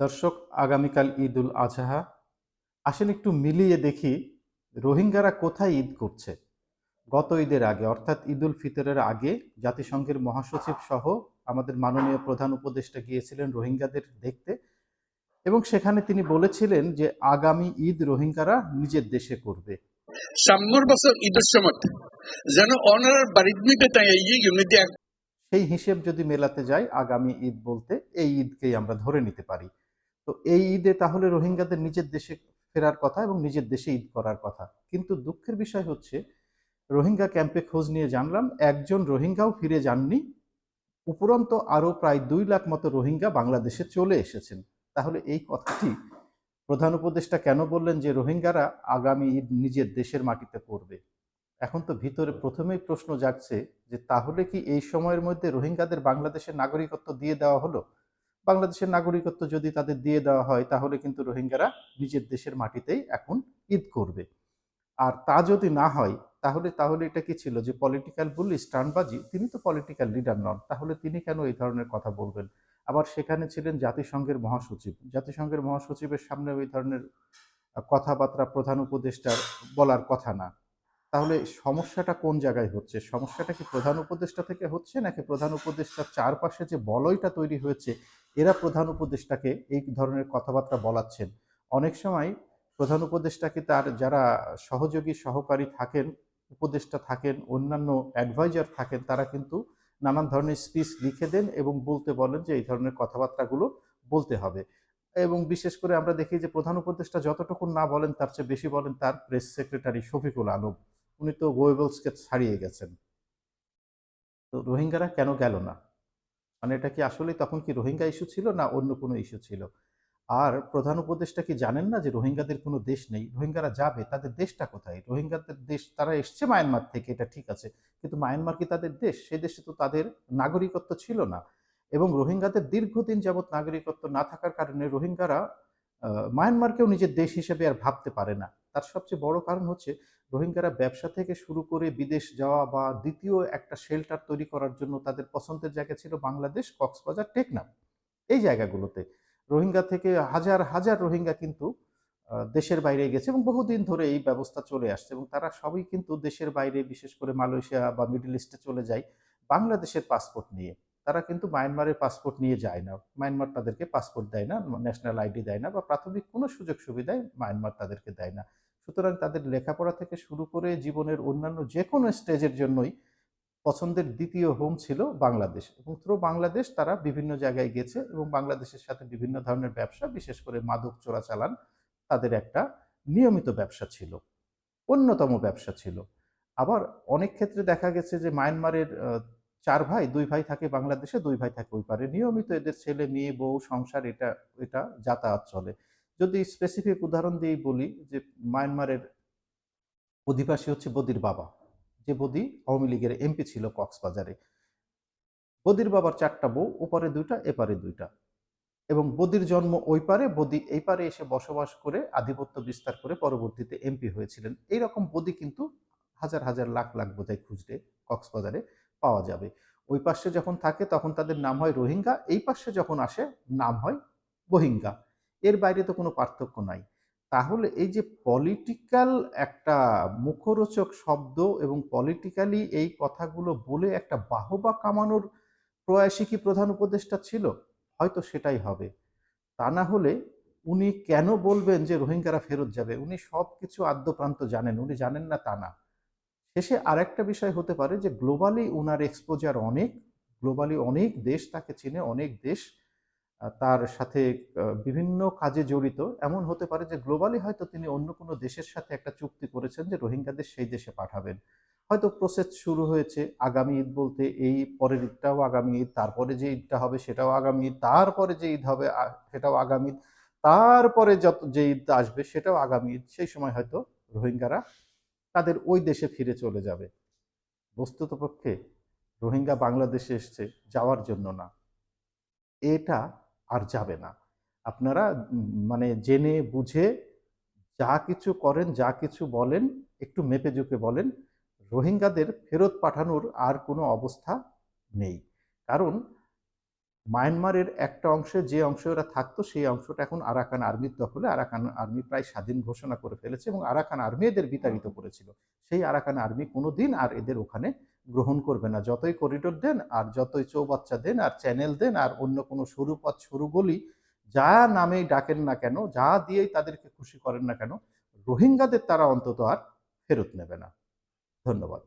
দর্শক আগামীকাল ঈদ উল আজহা। আসেন একটু মিলিয়ে দেখি রোহিঙ্গারা কোথায় ঈদ করছে। গত ঈদের আগে অর্থাৎ ঈদ উল ফিতরের আগে জাতিসংঘের মহাসচিব সহ আমাদের মাননীয় প্রধান উপদেষ্টা গিয়েছিলেন রোহিঙ্গাদের দেখতে এবং সেখানে তিনি বলেছিলেন যে আগামী ঈদ রোহিঙ্গারা নিজের দেশে করবে। সাম্যর বছর ঈদের সময় যেন অনার বাড়ির সেই হিসেব যদি মেলাতে যাই আগামী ঈদ বলতে এই ঈদকেই আমরা ধরে নিতে পারি। তো এই ঈদে তাহলে রোহিঙ্গাদের নিজের দেশে ফেরার কথা এবং নিজের দেশে ঈদ করার কথা। কিন্তু দুঃখের বিষয় হচ্ছে, রোহিঙ্গা ক্যাম্পে খোঁজ নিয়ে জানলাম, একজন রোহিঙ্গাও ফিরে যাননি। উপরন্ত আরও প্রায় দুই লাখ মতো রোহিঙ্গা বাংলাদেশে চলে এসেছেন। তাহলে এই কথাটি প্রধান উপদেষ্টা কেন বললেন যে রোহিঙ্গারা আগামী ঈদ নিজের দেশের মাটিতে করবে এখন তো ভিতরে প্রথমেই প্রশ্ন জাগছে যে তাহলে কি এই সময়ের মধ্যে রোহিঙ্গাদের বাংলাদেশের নাগরিকত্ব দিয়ে দেওয়া হলো? বাংলাদেশের নাগরিকত্ব যদি তাদের দিয়ে দেওয়া হয়, তাহলে কিন্তু রোহিঙ্গারা নিজের দেশের মাটিতেই এখন ঈদ করবে। আর তা যদি না হয়, তাহলে তাহলে এটা কি ছিল যে পলিটিক্যাল বুলি স্টানবাজি? তিনি তো পলিটিক্যাল লিডার নন। তাহলে তিনি কেন এই ধরনের কথা বলবেন? আবার সেখানে ছিলেন জাতিসংঘের মহাসচিব। জাতিসংঘের মহাসচিবের সামনে ওই ধরনের কথাবার্তা প্রধান উপদেষ্টার বলার কথা না। তাহলে সমস্যাটা কোন জায়গায় হচ্ছে? সমস্যাটা কি প্রধান উপদেষ্টা থেকে হচ্ছে নাকি প্রধান উপদেষ্টার চারপাশে যে বলয়টা তৈরি হয়েছে, এরা প্রধান উপদেষ্টাকে এই ধরনের কথাবার্তা বলাচ্ছেন? অনেক সময় প্রধান উপদেষ্টাকে তার যারা সহযোগী, সহকারী থাকেন, উপদেষ্টা থাকেন, অন্যান্য অ্যাডভাইজার থাকেন, তারা কিন্তু নানান ধরনের স্পিচ লিখে দেন এবং বলতে বলেন যে এই ধরনের কথাবার্তাগুলো বলতে হবে। এবং বিশেষ করে আমরা দেখি যে প্রধান উপদেষ্টা যতটুকু না বলেন, তার চেয়ে বেশি বলেন তার প্রেস সেক্রেটারি শফিকুল আলম। উনি তো গোয়েবলসকে ছাড়িয়ে গেছেন। তো রোহিঙ্গারা কেন গেল না? মানে এটা কি আসলে তখন কি রোহিঙ্গা ইস্যু ছিল না অন্য কোনো ইস্যু ছিল? আর প্রধান উপদেশটা কি জানেন না যে রোহিঙ্গাদের কোনো দেশ নেই? রোহিঙ্গারা যাবে, তাদের দেশটা কোথায়? রোহিঙ্গাদের দেশ, তারা এসছে মায়ানমার থেকে, এটা ঠিক আছে। কিন্তু মায়ানমার কি তাদের দেশ? সে দেশে তো তাদের নাগরিকত্ব ছিল না। এবং রোহিঙ্গাদের দীর্ঘদিন যাবৎ নাগরিকত্ব না থাকার কারণে রোহিঙ্গারা মায়ানমারকেও নিজের দেশ হিসেবে আর ভাবতে পারে না। তার সবচেয়ে বড় কারণ হচ্ছে রোহিঙ্গারা ব্যবসা থেকে শুরু করে বিদেশ যাওয়া বা দ্বিতীয় একটা শেল্টার তৈরি করার জন্য তাদের পছন্দের জায়গা ছিল বাংলাদেশ, কক্সবাজার, টেকনাফ। এই জায়গাগুলোতে রোহিঙ্গা থেকে হাজার হাজার রোহিঙ্গা কিন্তু দেশের বাইরে গেছে এবং বহুদিন ধরে এই ব্যবস্থা চলে আসছে এবং তারা সবই কিন্তু দেশের বাইরে, বিশেষ করে মালয়েশিয়া বা মিডল ইস্টে চলে যায় বাংলাদেশের পাসপোর্ট নিয়ে। তারা কিন্তু মায়ানমারের পাসপোর্ট নিয়ে যায় না। মায়ানমার তাদেরকে পাসপোর্ট দেয় না ন্যাশনাল আইডি দেয় না বা প্রাথমিক কোনো সুযোগ সুবিধায় মায়ানমার তাদেরকে দেয় না। সুতরাং তাদের লেখাপড়া থেকে শুরু করে জীবনের অন্যান্য যে কোনো স্টেজের জন্যই পছন্দের দ্বিতীয় হোম ছিল বাংলাদেশ এবং থ্রু বাংলাদেশ তারা বিভিন্ন জায়গায় গেছে এবং বাংলাদেশের সাথে বিভিন্ন ধরনের ব্যবসা, বিশেষ করে মাদক চোরাচালান তাদের একটা নিয়মিত ব্যবসা ছিল, অন্যতম ব্যবসা ছিল। আবার অনেক ক্ষেত্রে দেখা গেছে যে মায়ানমারের চার ভাই, দুই ভাই থাকে বাংলাদেশে, দুই ভাই থাকে ওই পারে। নিয়মিত এদের ছেলে, মেয়ে, বউ, সংসার, এটা এটা যাতায়াত চলে। যদি স্পেসিফিক উদাহরণ দিয়েই বলি যে মায়ানমারের অধিবাসী হচ্ছে বদির বাবা, যে বদি আওয়ামী লীগের এমপি ছিল কক্সবাজারে। বদির বাবার চারটা বউ, ওপারে দুইটা, এপারে দুইটা। এবং বদির জন্ম ওই পারে, বদি এই পারে এসে বসবাস করে, আধিপত্য বিস্তার করে পরবর্তীতে এমপি হয়েছিলেন। এইরকম বদি কিন্তু হাজার হাজার লাখ লাখ বোধহয় খুঁজলে কক্সবাজারে পাওয়া যাবে। ওই পাশে যখন থাকে তখন তাদের নাম হয় রোহিঙ্গা, এই পাশে যখন আসে নাম হয় বহিঙ্গা এর বাইরে তো কোনো পার্থক্য নাই। তাহলে এই যে পলিটিক্যাল একটা মুখরোচক শব্দ এবং পলিটিক্যালি এই কথাগুলো বলে একটা বাহবা কামানোর প্রয়াসী কি প্রধান উপদেষ্টা ছিল? হয়তো সেটাই হবে। তা না হলে উনি কেন বলবেন যে রোহিঙ্গারা ফেরত যাবে? উনি সব কিছু আদ্যপ্রান্ত জানেন, উনি জানেন না তা না। শেষে আরেকটা বিষয় হতে পারে যে গ্লোবালি ওনার এক্সপোজার অনেক গ্লোবালি অনেক দেশ তাকে চিনে, অনেক দেশ তার সাথে বিভিন্ন কাজে জড়িত। এমন হতে পারে যে গ্লোবালি হয়তো তিনি অন্য কোনো দেশের সাথে একটা চুক্তি করেছেন যে, রোহিঙ্গাদের সেই দেশে পাঠাবেন। হয়তো প্রসেস শুরু হয়েছে আগামী ঈদ বলতে, এই পরের ঈদটাও আগামী ঈদ, তারপরে যে ঈদটা হবে সেটাও আগামী ঈদ, তারপরে যে ঈদ হবে সেটাও আগামী ঈদ, তারপরে যত, যে ঈদ আসবে সেটাও আগামী ঈদ। সেই সময় হয়তো রোহিঙ্গারা তাদের ওই দেশে ফিরে চলে যাবে। বস্তুতপক্ষে রোহিঙ্গা বাংলাদেশে এসছে যাওয়ার জন্য না। এটা আর যাবে না। আপনারা মানে জেনে বুঝে যা কিছু করেন, যা কিছু বলেন, একটু মেপে জুকে বলেন, রোহিঙ্গাদের ফেরত পাঠানোর আর কোনো অবস্থা নেই। কারণ মায়ানমারের একটা অংশে যে অংশে ওরা থাকতো, সেই অংশটা এখন আরাকান আর্মির দখলে, আরাকান আর্মি প্রায় স্বাধীন ঘোষণা করে ফেলেছে এবং আরাকান আর্মি এদের বিতাড়িত করেছিল। সেই আরাকান আর্মি কোনো দিন আর এদের ওখানে গ্রহণ করবে না। যতই করিডোর দেন আর যতই চৌবাচ্চা দেন আর চ্যানেল দেন আর অন্য কোনো সরু পথ সরু গলি যা নামেই ডাকেন না কেন, যা দিয়েই তাদেরকে খুশি করেন না কেন, রোহিঙ্গাদের তারা অন্তত আর ফেরত নেবে না। ধন্যবাদ।